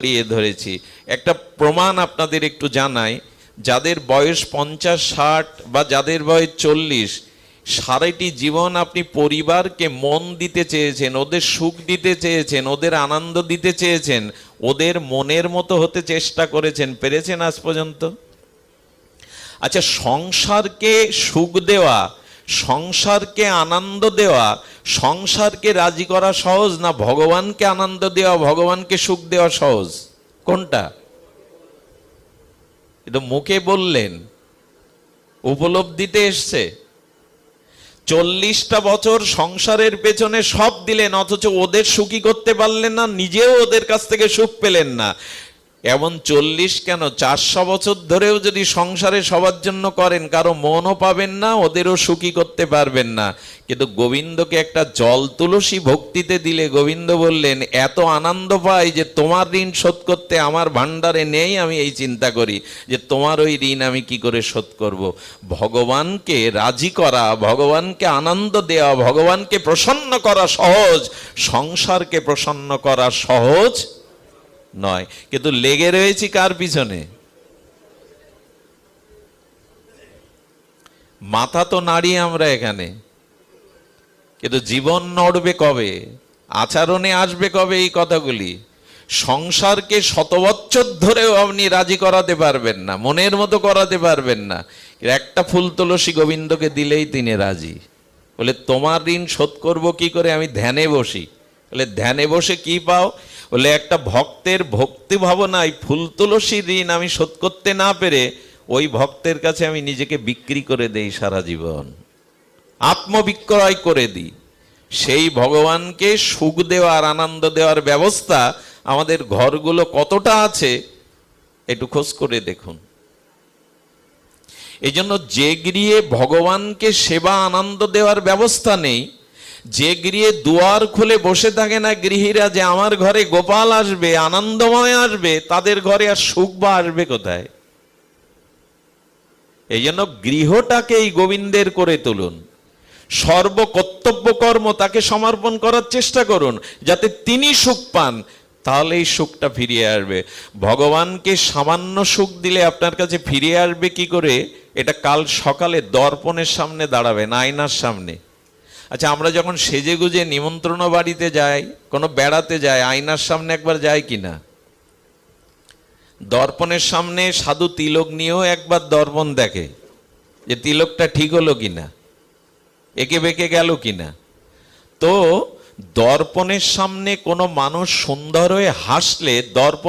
জড়িয়ে ধরেছি। একটা প্রমাণ আপনাদের একটু জানাই, যাদের বয়স পঞ্চাশ, ষাট বা যাদের বয়স চল্লিশ সারাটি জীবন আপনি পরিবারকে মন দিতে চেয়েছেন, ওদের সুখ দিতে চেয়েছেন, ওদের আনন্দ দিতে চেয়েছেন, ওদের মনের মতো হতে চেষ্টা করেছেন, পেরেছেন আজ পর্যন্ত? আচ্ছা সংসারকে সুখ দেওয়া সংসারকে আনন্দ দেওয়া, সংসারকে রাজি করা সহজ না ভগবানকে আনন্দ দেওয়া, ভগবানকে সুখ দেওয়া সহজ? কোনটা? এটা মুখে বললেন, উপলব্ধিতে এসছে। চল্লিশটা বছর সংসারের পেছনে সব দিলেন, অথচ ওদের সুখী করতে পারলেন না, নিজেও ওদের কাছ থেকে সুখ পেলেন না। এমন চল্লিশ কেন? চারশো বছর ধরেও যদি সংসারে সবার জন্য করেন, কারও মনও পাবেন না, ওদেরও সুখী করতে পারবেন না। কিন্তু গোবিন্দকে একটা জল তুলসী ভক্তিতে দিলে গোবিন্দ বললেন, এত আনন্দ পাই যে তোমার ঋণ শোধ করতে আমার ভাণ্ডারে নেই, আমি এই চিন্তা করি যে তোমার ওই ঋণ আমি কি করে শোধ করব। ভগবানকে রাজি করা, ভগবানকে আনন্দ দেওয়া ভগবানকে প্রসন্ন করা সহজ, সংসারকে প্রসন্ন করা সহজ নয়। কিন্তু লেগে রয়েছি কার পিছনে? মাথা তো নাড়ি আমরা এখানে। কিন্তু জীবন নড়বে কবে? আচরণে আসবে কবে এই কথাগুলি? সংসারকে শত বছর ধরেও আপনি রাজি করাতে পারবেন না, মনের মতো করাতে পারবেন না। একটা ফুল তুলসী গোবিন্দকে দিলেই তিনি রাজি। বলে, তোমার ঋণ শোধ করব কি করে? আমি ধ্যানে বসি। বলে, ধ্যানে বসে কি পাও? বলে, একটা ভক্তের ভক্তি ভাবনায় ফুল তুলসী ঋণ আমি শোধ করতে না পেরে ওই ভক্তের কাছে আমি নিজেকে বিক্রি করে দেই সারা জীবন। আত্মবিক্রয় করে দিই। সেই ভগবানকে সুখ দেওয়ার, আনন্দ দেওয়ার ব্যবস্থা আমাদের ঘরগুলো কতটা আছে, একটু খোঁজ করে দেখুন। এই জন্য যে গৃহে ভগবানকে সেবা, আনন্দ দেওয়ার ব্যবস্থা নেই। যে গৃহে দুয়ার খুলে বসে থাকে না গৃহীরা যে আমার ঘরে গোপাল আসবে, আনন্দময় আসবে, তাদের ঘরে আর সুখ বা আসবে কোথায়? এই জন্য গৃহটাকে এই গোবিন্দের করে তুলুন। সর্ব কর্তব্য কর্ম তাকে সমর্পণ করার চেষ্টা করুন, যাতে তিনি সুখ পান তাহলে এই সুখটা ফিরিয়ে আসবে। ভগবানকে সামান্য সুখ দিলে আপনার কাছে ফিরিয়ে আসবে কি করে? এটা কাল সকালে দর্পণের সামনে দাঁড়াবে আয়নার সামনে। আচ্ছা আমরা যখন সেজে গুজে নিমন্ত্রণ বাড়িতে যাই, কোনো বেড়াতে যাই, আয়নার সামনে একবার যাই কিনা দর্পণের সামনে সাধু তিলক নিয়েও একবার দর্পণ দেখে যে তিলকটা ঠিক হলো কিনা একে বেঁকে গেল কিনা তো দর্পণের সামনে কোনো মানুষ সুন্দর হয়ে হাসলে দর্পণ